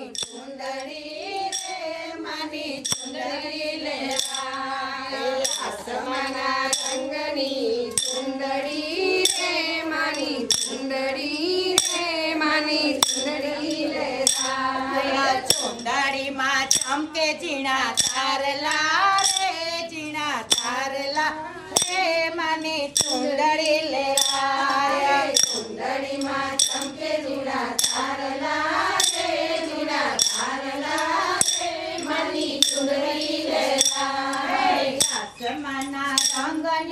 ચુંદડી રે માની ચુંદડી લેવા સમના રંગની ચુંદડી તારલા રે તારલા માની ચુંદડી લેવા ચુંદડીમાં ચમકે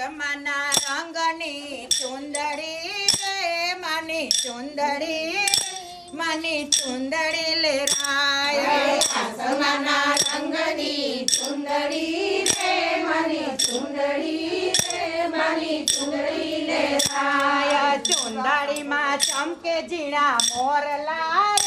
ચશ્માના રંગની ચુંદડી રે માની ચુંદડી માની ચુંદડી લે રાય ચશ્માના રંગની ચુંદડી રે માની ચુંદડી રે ચુંદડી લે ચમકે જીણા મોરલા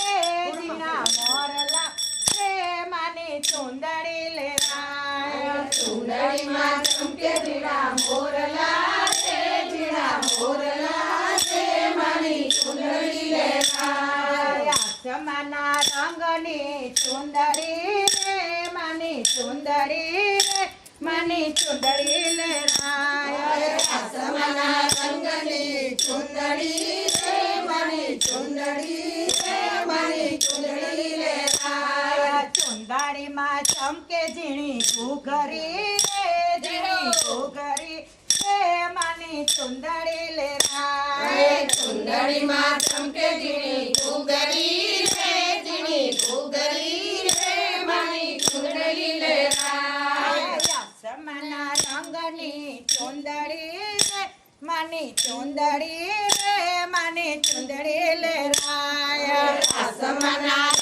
ડુંગળીમાં ચમકે પીડા મોરલા રે પીડા મોરલા રે મારી ચુંદડી લે આસમાના રંગની ચુંદડી રે માની ચુંદડી રે માની ચુંદડી લે આસમાના રંગની ચુંદડી રે માની ચુંદડી રે માની ચુંદડી લે अंगाडी मा चमके जिणी घुघरी रे जिणी घुघरी हो. रे मानी सुंदरी ले राए सुंदरी मा चमके जिणी घुघरी रे जिणी घुघरी रे मानी सुंदरी ले राए मना रंगनी चुंदरी रे मानी चुंदरी रे मानी चुंदरी ले राए आसमाना